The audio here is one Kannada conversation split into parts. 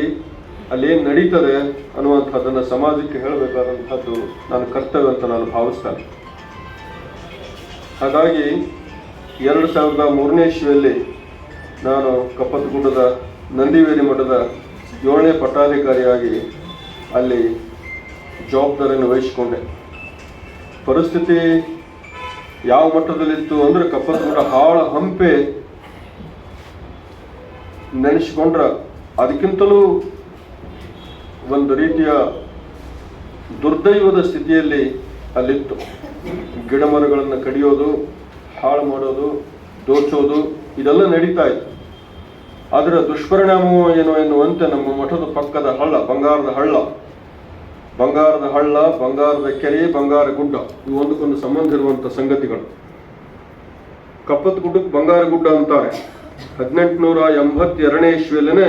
ಮಾಡಿ ಅಲ್ಲಿ ಏನು ನಡೀತದೆ ಅನ್ನುವಂಥದ್ದನ್ನು ಸಮಾಜಕ್ಕೆ ಹೇಳಬೇಕಾದಂಥದ್ದು ನನ್ನ ಕರ್ತವ್ಯ ಅಂತ ನಾನು ಭಾವಿಸ್ತೇನೆ. ಹಾಗಾಗಿ ಎರಡು ಸಾವಿರದ ಮೂರನೇ ಇಸ್ವಿಯಲ್ಲಿ ನಾನು ಕಪ್ಪತ್ತಗುಡ್ಡದ ನಂದಿವೇರಿ ಮಠದ ಏಳನೇ ಪಟ್ಟಾಧಿಕಾರಿಯಾಗಿ ಅಲ್ಲಿ ಜವಾಬ್ದಾರಿಯನ್ನು ವಹಿಸಿಕೊಂಡೆ. ಪರಿಸ್ಥಿತಿ ಯಾವ ಮಟ್ಟದಲ್ಲಿತ್ತು ಅಂದ್ರೆ ಕಪ್ಪತ್ತಗುಡ್ಡ ಹಾಳ ಹಂಪೆ ನೆನೆಸಿಕೊಂಡ್ರ ಅದಕ್ಕಿಂತಲೂ ಒಂದು ರೀತಿಯ ದುರ್ದೈವದ ಸ್ಥಿತಿಯಲ್ಲಿ ಅಲ್ಲಿತ್ತು. ಗಿಡ ಮರಗಳನ್ನು ಕಡಿಯೋದು, ಹಾಳು ಮಾಡೋದು, ದೋಚೋದು, ಇದೆಲ್ಲ ನಡೀತಾ ಇತ್ತು. ಅದರ ದುಷ್ಪರಿಣಾಮವೋ ಏನು ಎನ್ನುವಂತೆ ನಮ್ಮ ಮಠದ ಪಕ್ಕದ ಹಳ್ಳ, ಬಂಗಾರದ ಹಳ್ಳ ಬಂಗಾರದ ಹಳ್ಳ, ಬಂಗಾರದ ಕೆರೆ, ಬಂಗಾರ ಗುಡ್ಡ ಇವು ಒಂದಕ್ಕೊಂದು ಸಂಬಂಧ ಇರುವಂಥ ಸಂಗತಿಗಳು. ಕಪ್ಪತ್ ಗುಡ್ಡಕ್ಕೆ ಬಂಗಾರ ಗುಡ್ಡ ಅಂತಾರೆ. ಹದಿನೆಂಟುನೂರ ಎಂಬತ್ತೆರಡನೇ ಇಸ್ವಿಯಲ್ಲೇ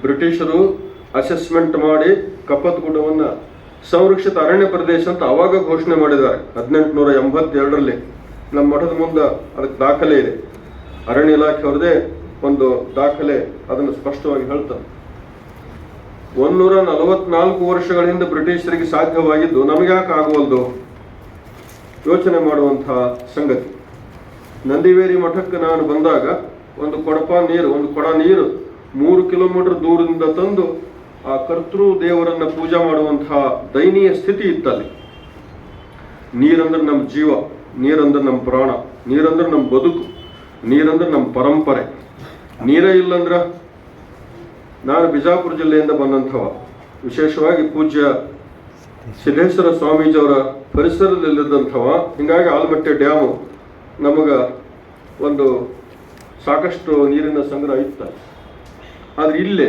ಬ್ರಿಟಿಷರು ಅಸೆಸ್ಮೆಂಟ್ ಮಾಡಿ ಕಪ್ಪತ್ ಗುಡ್ಡವನ್ನು ಸಂರಕ್ಷಿತ ಅರಣ್ಯ ಪ್ರದೇಶ ಅಂತ ಅವಾಗ ಘೋಷಣೆ ಮಾಡಿದ್ದಾರೆ. ಹದಿನೆಂಟುನೂರ ಎಂಬತ್ತೆರಡರಲ್ಲಿ. ನಮ್ಮ ಮಠದ ಮುಂದೆ ಅದಕ್ಕೆ ದಾಖಲೆ ಇದೆ. ಅರಣ್ಯ ಇಲಾಖೆ ಅವ್ರದೇ ಒಂದು ದಾಖಲೆ ಅದನ್ನು ಸ್ಪಷ್ಟವಾಗಿ ಹೇಳ್ತಾರೆ. ಒಂದೂರ ನಲವತ್ನಾಲ್ಕು ವರ್ಷಗಳ ಹಿಂದೆ ಬ್ರಿಟಿಷರಿಗೆ ಸಾಧ್ಯವಾಗಿದ್ದು ನಮಗ್ಯಾಕೆ ಆಗುವಲ್ದು? ಯೋಚನೆ ಮಾಡುವಂತಹ ಸಂಗತಿ. ನಂದಿವೇರಿ ಮಠಕ್ಕೆ ನಾನು ಬಂದಾಗ ಒಂದು ಕೊಡಪ ನೀರು, ಒಂದು ಕೊಡ ನೀರು ಮೂರು ಕಿಲೋಮೀಟರ್ ದೂರದಿಂದ ತಂದು ಆ ಕರ್ತೃ ದೇವರನ್ನ ಪೂಜೆ ಮಾಡುವಂತಹ ದಯನೀಯ ಸ್ಥಿತಿ ಇತ್ತಲ್ಲಿ. ನೀರಂದ್ರೆ ನಮ್ಮ ಜೀವ, ನೀರಂದ್ರೆ ನಮ್ಮ ಪ್ರಾಣ, ನೀರಂದ್ರೆ ನಮ್ಮ ಬದುಕು, ನೀರಂದ್ರೆ ನಮ್ಮ ಪರಂಪರೆ. ನೀರೇ ಇಲ್ಲಂದ್ರ ನಾನು ಬಿಜಾಪುರ ಜಿಲ್ಲೆಯಿಂದ ಬಂದಂಥವ, ವಿಶೇಷವಾಗಿ ಪೂಜ್ಯ ಸಿದ್ದೇಶ್ವರ ಸ್ವಾಮೀಜಿಯವರ ಪರಿಸರದಲ್ಲಿದ್ದಂಥವ, ಹಿಂಗಾಗಿ ಆಲಮಟ್ಟೆ ಡ್ಯಾಮು ನಮಗೆ ಒಂದು ಸಾಕಷ್ಟು ನೀರಿನ ಸಂಗ್ರಹ ಇತ್ತು ಆದ್ರೆ ಇಲ್ಲೇ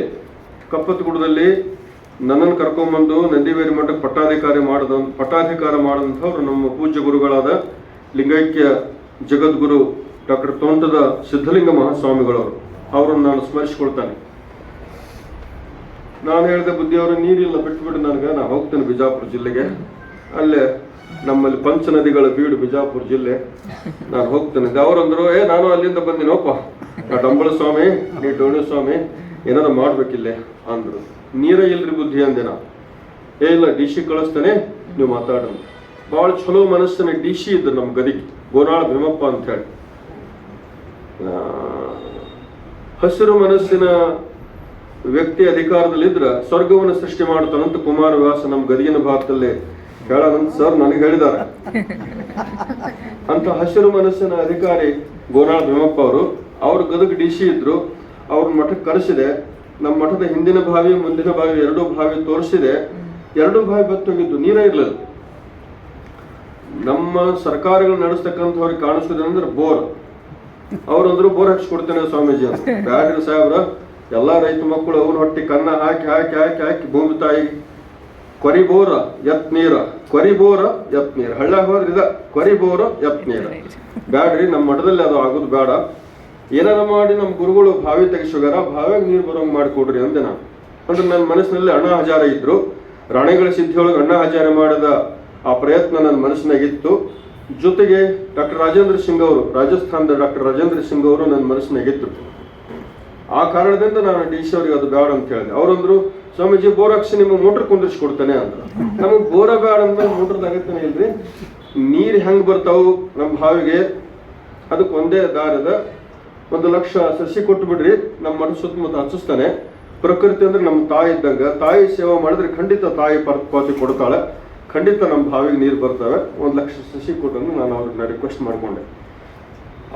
ಕಪ್ಪತ್ತಗುಡದಲ್ಲಿ ನನ್ನನ್ನು ಕರ್ಕೊಂಬಂದು ನಂದಿವೇರಿ ಮಠಕ್ಕೆ ಪಟ್ಟಾಧಿಕಾರಿ ಮಾಡಿದ ಪಟ್ಟಾಧಿಕಾರ ಮಾಡಿದಂಥವ್ರು ನಮ್ಮ ಪೂಜ್ಯ ಗುರುಗಳಾದ ಲಿಂಗೈಕ್ಯ ಜಗದ್ಗುರು ಡಾಕ್ಟರ್ ತೋಂಟದ ಸಿದ್ಧಲಿಂಗ ಮಹಾಸ್ವಾಮಿಗಳವರು. ಅವರನ್ನು ನಾನು ಸ್ಮರಿಸಿಕೊಳ್ತಾನೆ. ನಾನು ಹೇಳಿದೆ ಬುದ್ಧಿಯವರು ನೀರಿಲ್ಲ, ಬಿಟ್ಬಿಡು ನನಗೆ. ನಾನು ಹೋಗ್ತೇನೆ ಬಿಜಾಪುರ ಜಿಲ್ಲೆಗೆ. ಅಲ್ಲೇ ನಮ್ಮಲ್ಲಿ ಪಂಚ ನದಿಗಳ ಬೀಡು ಬಿಜಾಪುರ ಜಿಲ್ಲೆ. ನಾನು ಹೋಗ್ತೇನೆ. ಅವರಂದ್ರು ಏ, ನಾನು ಅಲ್ಲಿಂದ ಬಂದಿನೋಪ್ಪ. ನಾ ಡಂಬಳ ಸ್ವಾಮಿ ನೀ ಡೋಣಿ ಸ್ವಾಮಿ ಏನಾರ ಮಾಡ್ಬೇಕಿಲ್ಲೇ ಅಂದ್ರು. ನೀರ ಎಲ್ರಿ ಬುದ್ಧಿ ಅಂದೆ ಏ ಇಲ್ಲ, ಡಿ ಸಿ ಕಳಿಸ್ತಾನೆ, ನೀವು ಮಾತಾಡೋಣ. ಭಾಳ ಚಲೋ ಮನಸ್ಸಿನ ಡಿ ಸಿ ಇದ್ರು ನಮ್ಮ ಗದಿಗೆ ಗೋನಾಳ ಭೀಮಪ್ಪ ಅಂತ ಹೇಳಿ. ಹಸಿರು ಮನಸ್ಸಿನ ವ್ಯಕ್ತಿ ಅಧಿಕಾರದಲ್ಲಿದ್ರ ಸ್ವರ್ಗವನ್ನು ಸೃಷ್ಟಿ ಮಾಡ್ತಾನಂತ ಕುಮಾರವ್ಯಾಸ ನಮ್ಮ ಗದಿಗಿನ ಭಾಗದಲ್ಲಿ ಹೇಳೋಣಂತ ಸರ್ ನನಗೆ ಹೇಳಿದ್ದಾರೆ ಅಂತ ಹಸಿರು ಮನಸ್ಸಿನ ಅಧಿಕಾರಿ ಗೋನಾಳ ಭೀಮಪ್ಪ ಅವರು. ಅವ್ರ ಗದಗ ಡಿ ಸಿ ಇದ್ರು. ಅವ್ರ ಮಠಕ್ಕೆ ಕರೆಸಿದೆ, ನಮ್ಮ ಮಠದ ಹಿಂದಿನ ಬಾವಿ, ಮುಂದಿನ ಬಾವಿ ಎರಡೂ ಬಾವಿ ತೋರಿಸಿದೆ. ಎರಡೂ ಬಾವಿ ಬತ್ತೋಗಿದ್ದು ನೀರೇ ಇರಲಿಲ್ಲ. ನಮ್ಮ ಸರ್ಕಾರಗಳು ನಡೆಸ್ತಕ್ಕಂಥವ್ರಿಗೆ ಕಾಣಿಸೋದಂದ್ರೆ ಬೋರ್. ಅವ್ರಂದ್ರು ಬೋರ್ ಹಚ್ಕೊಡ್ತೇನೆ ಸ್ವಾಮೀಜಿ ಬ್ಯಾಡ್ರಿ ಸಾಹೇಬ್ರ, ಎಲ್ಲಾ ರೈತ ಮಕ್ಕಳು ಅವ್ರ ಹೊಟ್ಟಿ ಕನ್ನ ಹಾಕಿ ಹಾಕಿ ಹಾಕಿ ಹಾಕಿ ಭೂಮಿ ತಾಯಿ. ಕೊರಿ ಬೋರ, ಎತ್ ನೀರ. ಕೊರಿ ಬೋರ, ಎತ್ ನೀರ. ಹಳ್ಳ ಹೋದ್ರೆ ಕೊರಿ ಬೋರ, ಎತ್ ನೀರ. ಬ್ಯಾಡ್ರಿ, ನಮ್ಮ ಮಠದಲ್ಲಿ ಅದು ಆಗೋದು ಬೇಡ. ಏನಾರ ಮಾಡಿ ನಮ್ಮ ಗುರುಗಳು ಬಾವಿ ತೆಗಿಸೋಗಾರ, ಬಾವಿಯಾಗ ನೀರು ಬರೋಂಗ್ ಮಾಡಿಕೊಡ್ರಿ ಅಂದೆ ನಾನು. ಅಂದ್ರೆ ನನ್ನ ಮನಸ್ಸಿನಲ್ಲಿ ಅಣ್ಣ ಹಜಾರ ಇದ್ರು. ರಾಣಿಗಳ ಸಿದ್ಧಿಯೊಳಗೆ ಅಣ್ಣ ಹಜಾರ ಮಾಡಿದ ಆ ಪ್ರಯತ್ನ ನನ್ನ ಮನಸ್ಸಿನಾಗಿತ್ತು ಜೊತೆಗೆ ಡಾಕ್ಟರ್ ರಾಜೇಂದ್ರ ಸಿಂಗ್ ಅವರು, ರಾಜಸ್ಥಾನದ ಡಾಕ್ಟರ್ ರಾಜೇಂದ್ರ ಸಿಂಗ್ ಅವರು ನನ್ನ ಮನಸ್ಸಿನಾಗಿದ್ರು ಆ ಕಾರಣದಿಂದ ನಾನು ಡಿ ಸಿ ಅವ್ರಿಗೆ ಅದು ಬೇಡ ಅಂತ ಹೇಳಿದೆ. ಅವರಂದ್ರು ಸ್ವಾಮೀಜಿ ಬೋರ್ ಹಾಕ್ಸಿ ಮೋಟರ್ ಕುಂದಿರ್ಸಿ ಕೊಡ್ತೇನೆ ಅಂತ ನಮಗೆ ಬೋರ ಬೇಡ ಅಂತ ಮೋಟರ್ದ ಇಲ್ಲ ಇಲ್ರಿ. ನೀರು ಹೆಂಗೆ ಬರ್ತಾವು ನಮ್ಮ ಬಾವಿಗೆ? ಅದಕ್ಕೆ ಒಂದೇ ದಾರದ ಒಂದು ಲಕ್ಷ ಸಸಿ ಕೊಟ್ಟು ಬಿಡ್ರಿ, ನಮ್ಮ ಮನೆ ಸುತ್ತಮುತ್ತ ಹಚ್ಚಿಸ್ತಾನೆ. ಪ್ರಕೃತಿ ಅಂದ್ರೆ ನಮ್ಮ ತಾಯಿ ಇದ್ದಂಗ. ತಾಯಿ ಸೇವೆ ಮಾಡಿದ್ರೆ ಖಂಡಿತ ತಾಯಿ ಪಾತಿ ಕೊಡ್ತಾಳೆ. ಖಂಡಿತ ನಮ್ಮ ಬಾವಿಗೆ ನೀರು ಬರ್ತವೆ. ಒಂದು ಲಕ್ಷ ಸಸಿ ಕೊಟ್ಟಂದು ನಾನು ಅವ್ರನ್ನ ರಿಕ್ವೆಸ್ಟ್ ಮಾಡ್ಕೊಂಡೆ.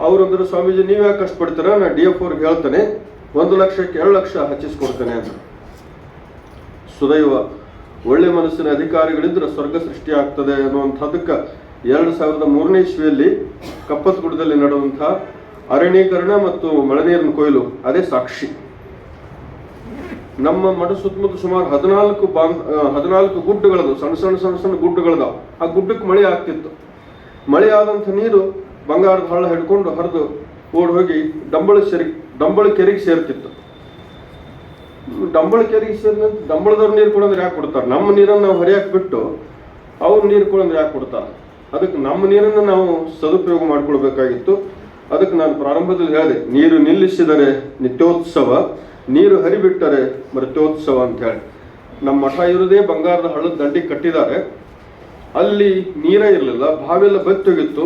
ಅವರಂದ್ರೆ ಸ್ವಾಮೀಜಿ, ನೀವು ಯಾಕೆ ಕಷ್ಟಪಡ್ತೀರ ನಾ ಡಿ ಎಫ್ ಅವ್ರಿಗೆ ಹೇಳ್ತೇನೆ. ಒಂದು ಲಕ್ಷಕ್ಕೆ ಎರಡು ಲಕ್ಷ ಹಚ್ಚಿಸ್ಕೊಡ್ತೇನೆ ಅಂತ ಸುದೈವ, ಒಳ್ಳೆ ಮನಸ್ಸಿನ ಅಧಿಕಾರಿಗಳಿದ್ರೆ ಸ್ವರ್ಗ ಸೃಷ್ಟಿ ಆಗ್ತದೆ ಅನ್ನುವಂಥದ್ದಕ್ಕೆ ಎರಡು ಸಾವಿರದ ಮೂರನೇ ಇಸ್ವಿಯಲ್ಲಿ ಕಪ್ಪತ್ಗುಡದಲ್ಲಿ ನಡೆದಂತಹ ಅರಣ್ಯೀಕರಣ ಮತ್ತು ಮಳೆನೀರಿನ ಕೊಯ್ಲು, ಅದೇ ಸಾಕ್ಷಿ. ನಮ್ಮ ಮಠ ಸುತ್ತಮುತ್ತ ಸುಮಾರು ಹದಿನಾಲ್ಕು ಬಾಂಗ್ ಹದಿನಾಲ್ಕು ಗುಡ್ಡಗಳದು ಸಣ್ಣ ಸಣ್ಣ ಸಣ್ಣ ಸಣ್ಣ ಗುಡ್ಡಗಳದಾವ. ಆ ಗುಡ್ಡಕ್ಕೆ ಮಳೆ ಆಗ್ತಿತ್ತು. ಮಳೆ ಆದಂಥ ನೀರು ಬಂಗಾರದ ಹಳ್ಳ ಹಿಡ್ಕೊಂಡು ಹರಿದು ಓಡ್ ಹೋಗಿ ಡಂಬಳ ಸೆರಿ ಡಂಬಳ ಕೆರೆಗೆ ಸೇರ್ತಿತ್ತು. ಡಂಬಳ ಕೆರೆಗೆ ಸೇರಿದ ಡಂಬಳದವ್ರು ನೀರು ಕೊಡೋದ್ರೆ ಯಾಕೆ ಕೊಡ್ತಾರೆ? ನಮ್ಮ ನೀರನ್ನು ನಾವು ಹರಿಯಾಕ್ ಬಿಟ್ಟು ಅವ್ರ ನೀರು ಕೊಡೋದ್ರೆ ಯಾಕೆ ಕೊಡ್ತಾರೆ? ಅದಕ್ಕೆ ನಮ್ಮ ನೀರನ್ನು ನಾವು ಸದುಪಯೋಗ ಮಾಡ್ಕೊಳ್ಬೇಕಾಗಿತ್ತು. ಅದಕ್ಕೆ ನಾನು ಪ್ರಾರಂಭದಲ್ಲಿ ಹೇಳಿದೆ, ನೀರು ನಿಲ್ಲಿಸಿದರೆ ನಿತ್ಯೋತ್ಸವ, ನೀರು ಹರಿಬಿಟ್ಟರೆ ಮೃತ್ಯೋತ್ಸವ ಅಂತ ಹೇಳಿ. ನಮ್ಮ ಮಠ ಇರೋದೇ ಬಂಗಾರದ ಹಳ್ಳದ ದಂಡಿ ಕಟ್ಟಿದ್ದಾರೆ. ಅಲ್ಲಿ ನೀರೇ ಇರಲಿಲ್ಲ ಬಾವೆಲ್ಲ ಬತ್ತೋಗಿತ್ತು.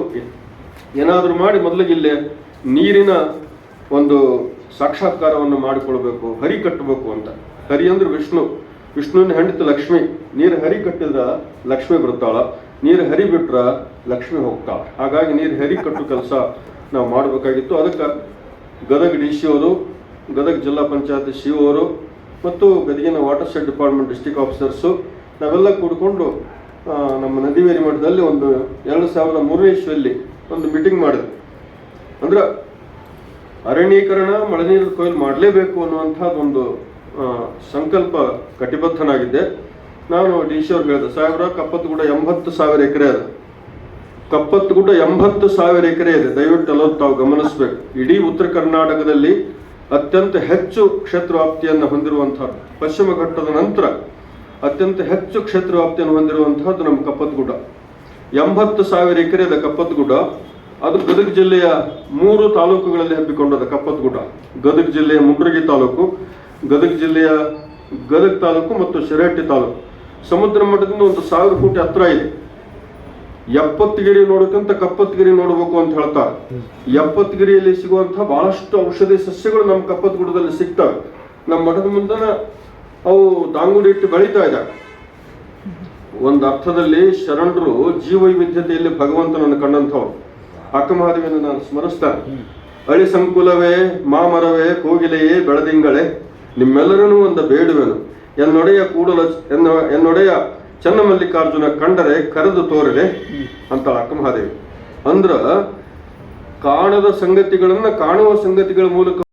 ಏನಾದರೂ ಮಾಡಿ ಮೊದಲಿಗೆ ಇಲ್ಲೇ ನೀರಿನ ಒಂದು ಸಾಕ್ಷಾತ್ಕಾರವನ್ನು ಮಾಡಿಕೊಳ್ಬೇಕು, ಹರಿ ಕಟ್ಟಬೇಕು ಅಂತ. ಹರಿ ಅಂದ್ರೆ ವಿಷ್ಣು. ವಿಷ್ಣುವಿನ ಹೆಂಡತಿ ಲಕ್ಷ್ಮಿ. ನೀರು ಹರಿ ಕಟ್ಟಿದ್ರ ಲಕ್ಷ್ಮಿ ಬರ್ತಾಳ. ನೀರು ಹರಿ ಬಿಟ್ರ ಲಕ್ಷ್ಮಿ ಹೋಗ್ತಾಳೆ. ಹಾಗಾಗಿ ನೀರು ಹರಿ ಕಟ್ಟು ಕೆಲಸ ನಾವು ಮಾಡಬೇಕಾಗಿತ್ತು. ಅದಕ್ಕೆ ಗದಗ ಡಿ ಸಿ ಅವರು, ಗದಗ ಜಿಲ್ಲಾ ಪಂಚಾಯತ್ ಸಿ ಅವರು ಮತ್ತು ಗದಗಿನ ವಾಟರ್ ಡಿಪಾರ್ಟ್ಮೆಂಟ್ ಡಿಸ್ಟಿಕ್ ಆಫೀಸರ್ಸು ನಾವೆಲ್ಲ ಕೂಡಿಕೊಂಡು ನಮ್ಮ ನದಿವೇರಿ ಮಠದಲ್ಲಿ ಒಂದು ಎರಡು ಸಾವಿರದ ಮೂರನೇ ಇಸ್ವಿಯಲ್ಲಿ ಒಂದು ಮೀಟಿಂಗ್ ಮಾಡಿದ್ವಿ. ಅಂದ್ರೆ ಅರಣ್ಯೀಕರಣ ಮಳೆನೀರು ಕೊಯ್ಲು ಮಾಡಲೇಬೇಕು ಅನ್ನುವಂಥದ್ದೊಂದು ಸಂಕಲ್ಪ ಕಟಿಬದ್ಧನಾಗಿದ್ದೆ. ನಾನು ಡಿ ಸಿ ಅವ್ರಿಗೆ ಹೇಳಿದೆ ಸಾವಿರ ಕಪ್ಪತ್ತು ಗುಡ್ಡ ಎಂಬತ್ತು ಸಾವಿರ ಎಕರೆ ಅದು. ಕಪ್ಪತ್ತು ಗುಡ್ಡ ಎಂಬತ್ತು ಸಾವಿರ ಎಕರೆ ಇದೆ, ದಯವಿಟ್ಟು ಎಲ್ಲರೂ ತಾವು ಗಮನಿಸಬೇಕು. ಇಡೀ ಉತ್ತರ ಕರ್ನಾಟಕದಲ್ಲಿ ಅತ್ಯಂತ ಹೆಚ್ಚು ಕ್ಷೇತ್ರ ವ್ಯಾಪ್ತಿಯನ್ನು ಹೊಂದಿರುವಂತಹ ಪಶ್ಚಿಮ ಘಟ್ಟದ ನಂತರ ಅತ್ಯಂತ ಹೆಚ್ಚು ಕ್ಷೇತ್ರ ವ್ಯಾಪ್ತಿಯನ್ನು ಹೊಂದಿರುವಂತಹದ್ದು ನಮ್ಮ ಕಪ್ಪತ್ ಗುಡ್ಡ. ಎಂಬತ್ತು ಸಾವಿರ ಎಕರೆ ಕಪ್ಪತ್ ಗುಡ್ಡ. ಅದು ಗದಗ ಜಿಲ್ಲೆಯ ಮೂರು ತಾಲೂಕುಗಳಲ್ಲಿ ಹಬ್ಬಿಕೊಂಡದ ಕಪ್ಪತ್ ಗುಡ್ಡ. ಗದಗ ಜಿಲ್ಲೆಯ ಮುಂಡ್ರಗಿ ತಾಲೂಕು, ಗದಗ ಜಿಲ್ಲೆಯ ಗದಗ ತಾಲೂಕು ಮತ್ತು ಶಿರಹಟ್ಟಿ ತಾಲೂಕು. ಸಮುದ್ರ ಮಟ್ಟದಿಂದ ಒಂದು ಸಾವಿರ ಕೋಟಿ ಹತ್ರ ಇದೆ. ಎಪ್ಪತ್ತಗಿರಿ ನೋಡೋಕ್ಕಿಂತ ಕಪ್ಪತ್ತಗಿರಿ ನೋಡಬೇಕು ಅಂತ ಹೇಳ್ತಾರೆ. ಎಪ್ಪತ್ತಗಿರಿಯಲ್ಲಿ ಸಿಗುವಂತಹ ಬಹಳಷ್ಟು ಔಷಧಿ ಸಸ್ಯಗಳು ನಮ್ಮ ಕಪ್ಪತ್ ಗುಡದಲ್ಲಿ ಸಿಗ್ತವೆ. ನಮ್ಮ ಮಠದ ಮುಂದನ ಅವು ದಾಂಗುಡಿ ಇಟ್ಟು ಬೆಳೀತಾ ಇದ್ದ ಒಂದು ಅರ್ಥದಲ್ಲಿ ಶರಣರು ಜೀವವೈವಿಧ್ಯತೆಯಲ್ಲಿ ಭಗವಂತನನ್ನು ಕಂಡಂಥವ್ರು. ಅಕ್ಕಮಹಾದೇವಿಯನ್ನು ನಾನು ಸ್ಮರಿಸ್ತಾನೆ. ಅಳಿ ಸಂಕುಲವೇ, ಮಾಮರವೇ, ಕೋಗಿಲೆಯೇ, ಬೆಳದಿಂಗಳೇ, ನಿಮ್ಮೆಲ್ಲರನ್ನೂ ಒಂದು ಬೇಡುವೆನು. ಎನ್ನೊಡೆಯ ಕೂಡಲ ಎನ್ನ ಎನ್ನೊಡೆಯ ಚನ್ನಮಲ್ಲಿಕಾರ್ಜುನ ಕಂಡರೆ ಕರೆದು ತೋರರೆ ಅಂತ ಅಕ್ಕಮಹಾದೇವಿ ಅಂದ್ರ ಕಾಣದ ಸಂಗತಿಗಳನ್ನ ಕಾಣುವ ಸಂಗತಿಗಳ ಮೂಲಕ